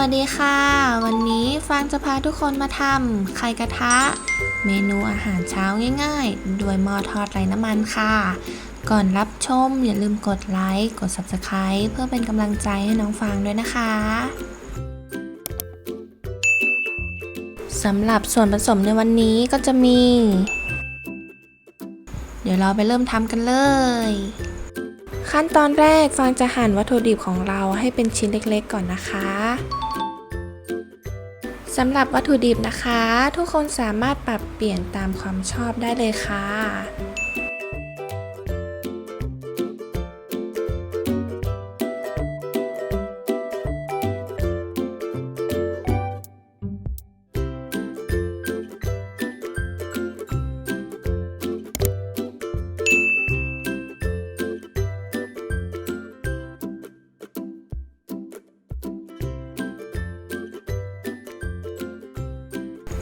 วัสดีค่ะ วันนี้ฟางจะพาทุกคนมาทำไข่กระทะ เมนูอาหารเช้าง่ายๆโดยหม้อทอดไร้น้ำมันค่ะ ก่อนรับชมอย่าลืมกดไลค์ กด Subscribe เพื่อเป็นกำลังใจให้น้องฟางด้วยนะคะสำหรับส่วนผสมในวันนี้ก็จะมี เดี๋ยวเราไปเริ่มทำกันเลย ขั้นตอนแรกฟางจะหั่นวัตถุดิบของเราให้เป็นชิ้นเล็กๆก่อนนะคะสำหรับวัตถุดิบนะคะ ทุกคนสามารถปรับเปลี่ยนตามความชอบได้เลยค่ะ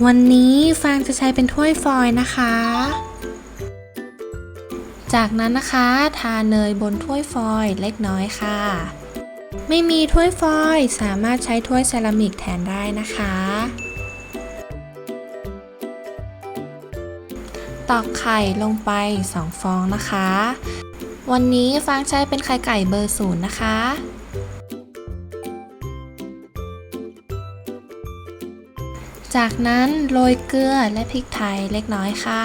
วันนี้ฟางจะใช้เป็นถ้วยฟอยล์นะคะ จากนั้นนะคะทาเนยบนถ้วยฟอยล์เล็กน้อยค่ะ ไม่มีถ้วยฟอยล์สามารถใช้ถ้วยเซรามิกแทนได้นะคะ ตอกไข่ลงไป 2 ฟองนะคะ วันนี้ฟางใช้เป็นไข่ไก่เบอร์ศูนย์นะคะ จากนั้นโรยเกลือและพริกไทยเล็กน้อยค่ะ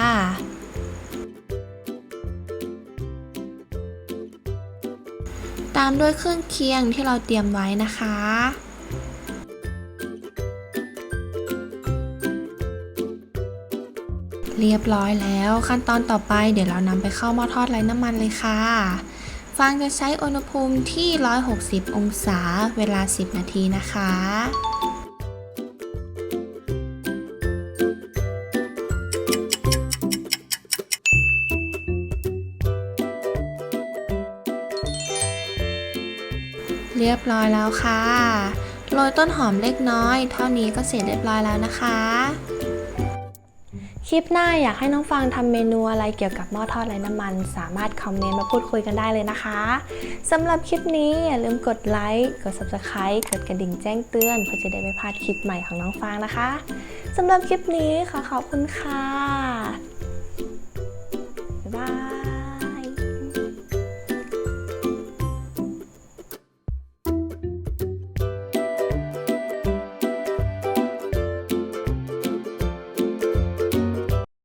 ตามด้วยเครื่องเคียงที่เราเตรียมไว้นะคะเรียบร้อยแล้วขั้นตอนต่อไปเดี๋ยวเรานำไปเข้าหม้อทอดไร้น้ำมันเลยค่ะ ฟางจะใช้อุณหภูมิที่ 160 องศาเวลา 10 นาทีนะคะ เรียบร้อยแล้วค่ะ โรยต้นหอมเล็กน้อย เท่านี้ก็เสร็จเรียบร้อยแล้วนะคะ คลิปหน้าอยากให้น้องฟังทำเมนูอะไรเกี่ยวกับหม้อทอดไร้น้ำมัน สามารถคอมเมนต์มาพูดคุยกันได้เลยนะคะสำหรับคลิปนี้อย่าลืมกดไลค์ กด Subscribe กดกระดิ่งแจ้งเตือนเพื่อจะได้ไม่พลาดคลิปใหม่ของน้องฟางนะคะสำหรับคลิปนี้ขอขอบคุณค่ะบ๊ายบาย